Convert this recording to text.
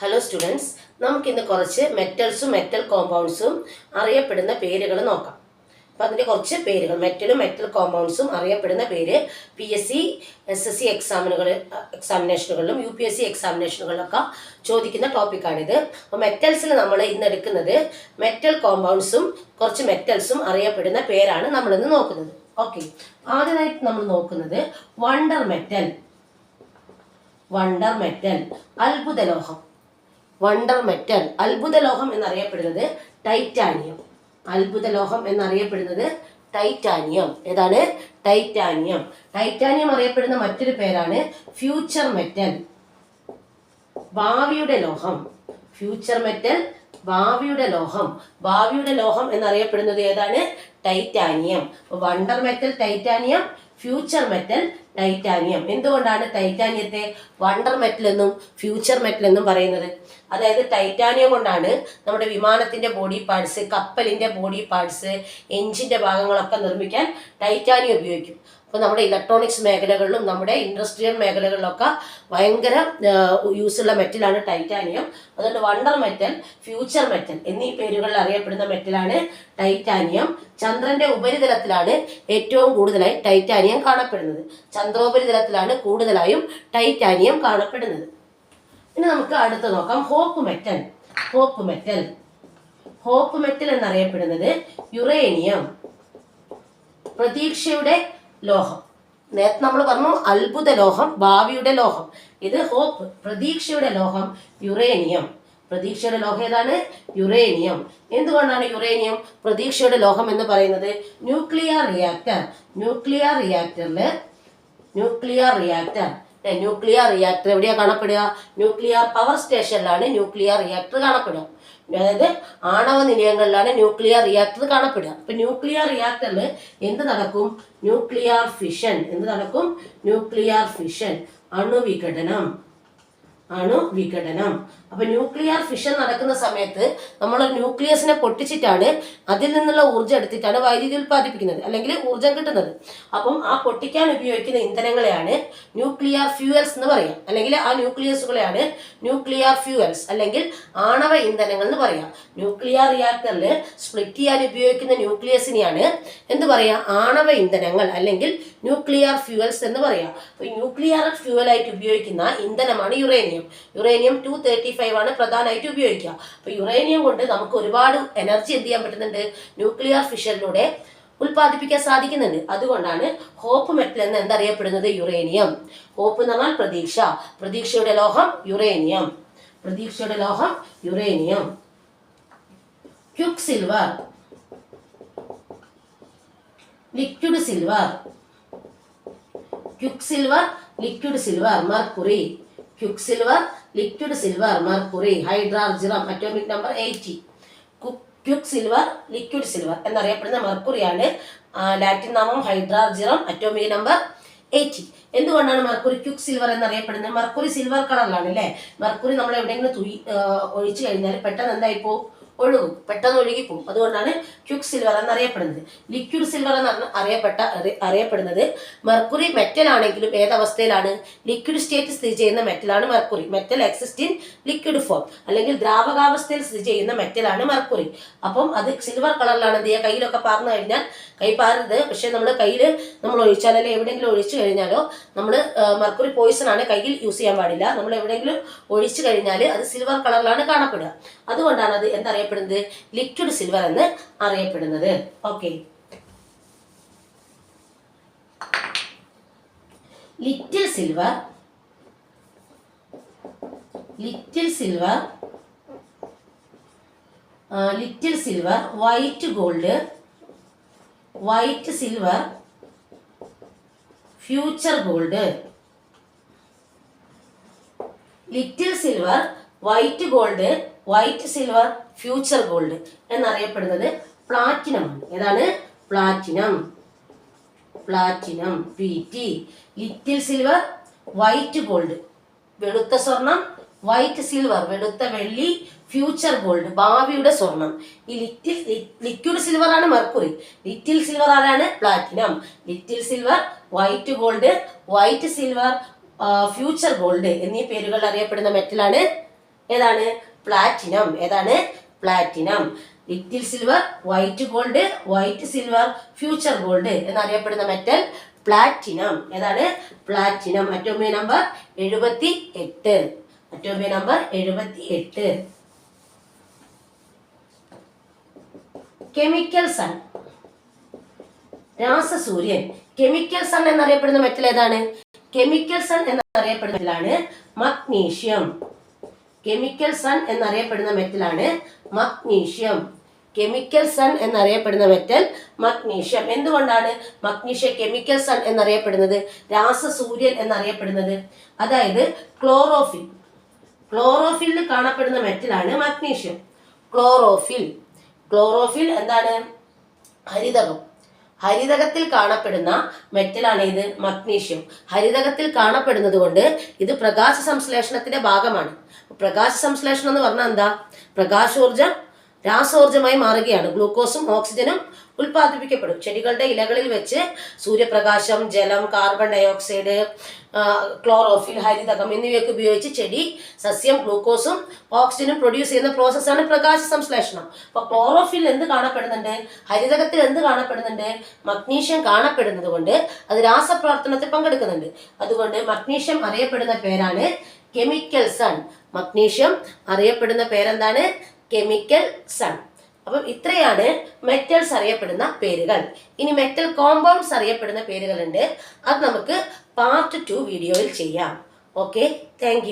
Hello students നമുക്കിന്ന് കുറച്ച് മെറ്റൽസും metal കോമ്പൗണ്ട്സും അറിയപ്പെടുന്ന പേരുകൾ നോക്കാം. അപ്പം അതിന്റെ കുറച്ച് പേരുകൾ മെറ്റലും മെറ്റൽ കോമ്പൗണ്ട്സും അറിയപ്പെടുന്ന പേര് P S C S S C എക്സാമിനുകൾ എക്സാമിനേഷനുകളിലും യു പി എസ് സി എക്സാമിനേഷനുകളിലൊക്കെ ചോദിക്കുന്ന ടോപ്പിക്കാണിത് അപ്പോൾ മെറ്റൽസിൽ നമ്മൾ ഇന്ന് എടുക്കുന്നത് മെറ്റൽ കോമ്പൗണ്ട്സും കുറച്ച് മെറ്റൽസും അറിയപ്പെടുന്ന പേരാണ് നമ്മളിന്ന് നോക്കുന്നത്. ഓക്കെ ആദ്യമായിട്ട് നമ്മൾ നോക്കുന്നത് വണ്ടർ മെറ്റൽ വണ്ടർ മെറ്റൽ അത്ഭുത ലോഹം വണ്ടർ മെറ്റൽ അത്ഭുത ലോഹം എന്നറിയപ്പെടുന്നത് ടൈറ്റാനിയം. അത്ഭുത ലോഹം എന്നറിയപ്പെടുന്നത് ടൈറ്റാനിയം. ഏതാണ്? ടൈറ്റാനിയം. ടൈറ്റാനിയം അറിയപ്പെടുന്ന മറ്റൊരു പേരാണ് ഫ്യൂച്ചർ മെറ്റൽ. ഭാവിയുടെ ലോഹം. ഫ്യൂച്ചർ മെറ്റൽ ഭാവിയുടെ ലോഹം. ഭാവിയുടെ ലോഹം എന്നറിയപ്പെടുന്നത് ഏതാണ്? Titanium. Wonder metal titanium. Future metal titanium. എന്തുകൊണ്ടാണ് ടൈറ്റാനിയത്തെ വണ്ടർ മെറ്റൽ എന്നും ഫ്യൂച്ചർ മെറ്റൽ എന്നും പറയുന്നത്? അതായത് ടൈറ്റാനിയം കൊണ്ടാണ് നമ്മുടെ വിമാനത്തിന്റെ ബോഡി പാർട്സ് കപ്പലിന്റെ ബോഡി പാർട്സ് എഞ്ചിന്റെ ഭാഗങ്ങളൊക്കെ നിർമ്മിക്കാൻ ടൈറ്റാനിയം ഉപയോഗിക്കും. അപ്പോൾ നമ്മുടെ ഇലക്ട്രോണിക്സ് മേഖലകളിലും നമ്മുടെ ഇൻഡസ്ട്രിയൽ മേഖലകളിലൊക്കെ ഭയങ്കര യൂസുള്ള മെറ്റലാണ് ടൈറ്റാനിയം അതുകൊണ്ട് വണ്ടർ മെറ്റൽ ഫ്യൂച്ചർ മെറ്റൽ എന്നീ പേരുകളിൽ അറിയപ്പെടുന്ന മെറ്റലാണ് ടൈറ്റാനിയം ചന്ദ്രന്റെ ഉപരിതലത്തിലാണ് ഏറ്റവും കൂടുതലായി ടൈറ്റാനിയം കാണപ്പെടുന്നത്. ചന്ദ്രോപരിതലത്തിലാണ് കൂടുതലായും ടൈറ്റാനിയം കാണപ്പെടുന്നത്. ഇനി നമുക്ക് അടുത്ത് നോക്കാം. Hope metal hope metal hope metal എന്നറിയപ്പെടുന്നത് യുറേനിയം പ്രതീക്ഷയുടെ ലോഹം. നേരത്തെ നമ്മൾ പറഞ്ഞു അത്ഭുത ലോഹം ഭാവിയുടെ ലോഹം. ഇത് ഹോപ്പ് പ്രതീക്ഷയുടെ ലോഹം യുറേനിയം. പ്രതീക്ഷയുടെ ലോഹം ഏതാണ്? യുറേനിയം. എന്തുകൊണ്ടാണ് യുറേനിയം പ്രതീക്ഷയുടെ ലോഹം എന്ന് പറയുന്നത്? Nuclear reactor. ന്യൂക്ലിയർ റിയാക്ടറിൽ ന്യൂക്ലിയർ റിയാക്ടർ. ന്യൂക്ലിയർ റിയാക്ടർ എവിടെയാണ് കാണപ്പെടുക? ന്യൂക്ലിയർ പവർ സ്റ്റേഷനിലാണ് ന്യൂക്ലിയർ റിയാക്ടർ കാണപ്പെടുക. അതായത് ആണവ നിലയങ്ങളിലാണ് ന്യൂക്ലിയർ റിയാക്ടർ കാണപ്പെടുക. അപ്പൊ ന്യൂക്ലിയർ റിയാക്ടറിൽ എന്ത് നടക്കും? ന്യൂക്ലിയർ ഫിഷൻ എന്ത് നടക്കും? ന്യൂക്ലിയർ ഫിഷൻ അണുവിഘടനം. അണുവിഘടനം. അപ്പൊ ന്യൂക്ലിയർ ഫിഷൻ നടക്കുന്ന സമയത്ത് നമ്മൾ ന്യൂക്ലിയസിനെ പൊട്ടിച്ചിട്ടാണ് അതിൽ നിന്നുള്ള ഊർജം എടുത്തിട്ടാണ് വൈദ്യുതി ഉൽപ്പാദിപ്പിക്കുന്നത് അല്ലെങ്കിൽ ഊർജം കിട്ടുന്നത്. അപ്പം ആ പൊട്ടിക്കാൻ ഉപയോഗിക്കുന്ന ഇന്ധനങ്ങളെയാണ് ന്യൂക്ലിയർ ഫ്യൂവൽസ് എന്ന് പറയാം. അല്ലെങ്കിൽ ആ ന്യൂക്ലിയസുകളെയാണ് ന്യൂക്ലിയർ ഫ്യൂവൽസ് അല്ലെങ്കിൽ ആണവ ഇന്ധനങ്ങൾ എന്ന് പറയാം. ന്യൂക്ലിയർ റിയാക്ടറിൽ സ്പ്ലിറ്റ് ചെയ്യാൻ ഉപയോഗിക്കുന്ന ന്യൂക്ലിയസിനെയാണ് എന്ത് പറയാ? ആണവ ഇന്ധനങ്ങൾ അല്ലെങ്കിൽ ന്യൂക്ലിയർ ഫ്യൂവൽസ് എന്ന് പറയാം. അപ്പൊ ന്യൂക്ലിയർ ഫ്യൂവലായിട്ട് ഉപയോഗിക്കുന്ന ഇന്ധനമാണ് uranium. Uranium two thirty five ആണ് പ്രധാനമായിട്ട് ഉപയോഗിക്കുക. അപ്പൊ യുറേനിയം കൊണ്ട് നമുക്ക് ഒരുപാട് എനർജി എന്ത് ചെയ്യാൻ പറ്റുന്നുണ്ട്? ന്യൂക്ലിയർ ഫിഷനിലൂടെ ഉൽപ്പാദിപ്പിക്കാൻ സാധിക്കുന്നുണ്ട്. അതുകൊണ്ടാണ് ഹോപ്പ് മെറ്റൽ എന്ന് എന്തറിയപ്പെടുന്നത്? യുറേനിയം ഹോപ്പ് എന്ന് പറഞ്ഞാൽ പ്രതീക്ഷ. പ്രതീക്ഷയുടെ ലോഹം യുറേനിയം പ്രതീക്ഷയുടെ ലോഹം uranium quicksilver liquid silver quicksilver liquid silver mercury quicksilver liquid silver mercury hydrargyrum atomic number eighty quicksilver liquid silver എന്നറിയപ്പെടുന്ന മെർക്കുറിയാണ് ലാറ്റിൻ നാമം ഹൈഡ്രാർജിറം അറ്റോമിക് നമ്പർ എയ്റ്റി എന്തുകൊണ്ടാണ് മർക്കുറി ക്യുക്ക് സിൽവർ എന്നറിയപ്പെടുന്നത്? മർക്കുറി സിൽവർ കളറിലാണ് അല്ലേ? മർക്കുറി നമ്മൾ എവിടെയെങ്കിലും തുയി ഒഴിച്ചു കഴിഞ്ഞാൽ പെട്ടെന്ന് എന്തായി പോകും ഒഴുകും. പെട്ടെന്ന് ഒഴുകിപ്പോകും അതുകൊണ്ടാണ് ക്യുക്ക് സിൽവർ എന്നറിയപ്പെടുന്നത്. ലിക്വിഡ് സിൽവർ എന്നാണ് അറിയപ്പെട്ട അറി- അറിയപ്പെടുന്നത് മെർക്കുറി മെറ്റൽ ആണെങ്കിലും ഏതവസ്ഥയിലാണ് ലിക്വിഡ് സ്റ്റേറ്റ് സ്ഥിതി ചെയ്യുന്ന മെറ്റലാണ് mercury metal exist in liquid form അല്ലെങ്കിൽ ദ്രാവകാവസ്ഥയിൽ സ്ഥിതി ചെയ്യുന്ന മെറ്റലാണ് മെർക്കുറി അപ്പം അത് സിൽവർ കളറിലാണ് എന്ത് ചെയ്യുക? കയ്യിലൊക്കെ പാർന്നു കഴിഞ്ഞാൽ കൈ പാറരുത് പക്ഷേ നമ്മൾ കയ്യിൽ നമ്മൾ ഒഴിച്ചാൽ അല്ലെങ്കിൽ എവിടെയെങ്കിലും ഒഴിച്ചു കഴിഞ്ഞാലോ നമ്മൾ മെർക്കുറി പോയിസൺ ആണ് കയ്യിൽ യൂസ് ചെയ്യാൻ പാടില്ല. നമ്മൾ എവിടെയെങ്കിലും ഒഴിച്ചു കഴിഞ്ഞാൽ അത് സിൽവർ കളറിലാണ് കാണപ്പെടുക. അതുകൊണ്ടാണ് അത് എന്തറിയപ്പെടുന്നത് ലിക്വിഡ് സിൽവർ എന്ന് അറിയപ്പെടുന്നത്. Okay little silver little silver little silver white gold white silver future gold little silver white gold white silver future gold എന്നറിയപ്പെടുന്നത് പ്ലാറ്റിനം ആണ്. ഏതാണ്? Platinum platinum P T little silver white gold വെളുത്ത സ്വർണം white silver വെളുത്ത വെള്ളി future gold ഭാവിയുടെ സ്വർണം. ഈ ലിറ്റിൽ ലിക്വിഡ് സിൽവർ ആണ് മെർക്കുറി ലിറ്റിൽ സിൽവർ ആരാണ്? Platinum little silver white gold white silver future gold എന്നീ പേരുകൾ അറിയപ്പെടുന്ന മെറ്റലാണ് ഏതാണ്? പ്ലാറ്റിനം ഏതാണ്? Platinum little silver white gold white silver future gold എന്നറിയപ്പെടുന്ന മെറ്റൽ പ്ലാറ്റിനം ഏതാണ്? പ്ലാറ്റിനം അറ്റോമിയ നമ്പർ എഴുപത്തി എട്ട് അറ്റോമിയ നമ്പർ എഴുപത്തി എട്ട് കെമിക്കൽ സൺ രാസസൂര്യൻ. കെമിക്കൽ സൺ എന്നറിയപ്പെടുന്ന മെറ്റൽ ഏതാണ്? കെമിക്കൽ സൺ എന്നറിയപ്പെടുന്ന മെറ്റലാണ് മഗ്നീഷ്യം കെമിക്കൽ സൺ എന്നറിയപ്പെടുന്ന മെറ്റലാണ് മഗ്നീഷ്യം. കെമിക്കൽ സൺ എന്നറിയപ്പെടുന്ന മെറ്റൽ മഗ്നീഷ്യം. എന്തുകൊണ്ടാണ് മഗ്നീഷ്യ കെമിക്കൽ സൺ എന്നറിയപ്പെടുന്നത്? രാസസൂര്യൻ എന്നറിയപ്പെടുന്നത്. അതായത് ക്ലോറോഫിൽ ക്ലോറോഫിലിൽ കാണപ്പെടുന്ന മെറ്റലാണ് മഗ്നീഷ്യം. ക്ലോറോഫിൽ ക്ലോറോഫിൽ എന്താണ്? ഹരിതകം. ഹരിതകത്തിൽ കാണപ്പെടുന്ന മെറ്റലാണ് ഇത് മഗ്നീഷ്യം. ഹരിതകത്തിൽ കാണപ്പെടുന്നത് കൊണ്ട് ഇത് പ്രകാശ സംശ്ലേഷണത്തിന്റെ ഭാഗമാണ്. പ്രകാശ സംശ്ലേഷണം എന്ന് പറഞ്ഞാൽ എന്താ? പ്രകാശോർജം രാസോർജമായി മാറുകയാണ്. ഗ്ലൂക്കോസും ഓക്സിജനും ഉൽപ്പാദിപ്പിക്കപ്പെടും. ചെടികളുടെ ഇലകളിൽ വെച്ച് സൂര്യപ്രകാശം ജലം കാർബൺ ഡയോക്സൈഡ് ക്ലോറോഫിൽ ഹരിതകം എന്നിവയൊക്കെ ഉപയോഗിച്ച് ചെടി സസ്യം ഗ്ലൂക്കോസും ഓക്സിജനും പ്രൊഡ്യൂസ് ചെയ്യുന്ന പ്രോസസ്സാണ് പ്രകാശ സംശ്ലേഷണം അപ്പൊ ക്ലോറോഫിൽ എന്ത് കാണപ്പെടുന്നുണ്ട്? ഹരിതകത്തിൽ എന്ത് കാണപ്പെടുന്നുണ്ട്? മഗ്നീഷ്യം കാണപ്പെടുന്നത് കൊണ്ട് അത് രാസപ്രവർത്തനത്തിൽ പങ്കെടുക്കുന്നുണ്ട്. അതുകൊണ്ട് മഗ്നീഷ്യം അറിയപ്പെടുന്ന പേരാണ് കെമിക്കൽ സൺ മഗ്നീഷ്യം അറിയപ്പെടുന്ന പേരെന്താണ്? കെമിക്കൽ സൺ അപ്പം ഇത്രയാണ് മെറ്റൽസ് അറിയപ്പെടുന്ന പേരുകൾ. ഇനി മെറ്റൽ കോമ്പൗണ്ട്സ് അറിയപ്പെടുന്ന പേരുകളുണ്ട്. അത് നമുക്ക് പാർട്ട് ടു വീഡിയോയിൽ ചെയ്യാം. Okay thank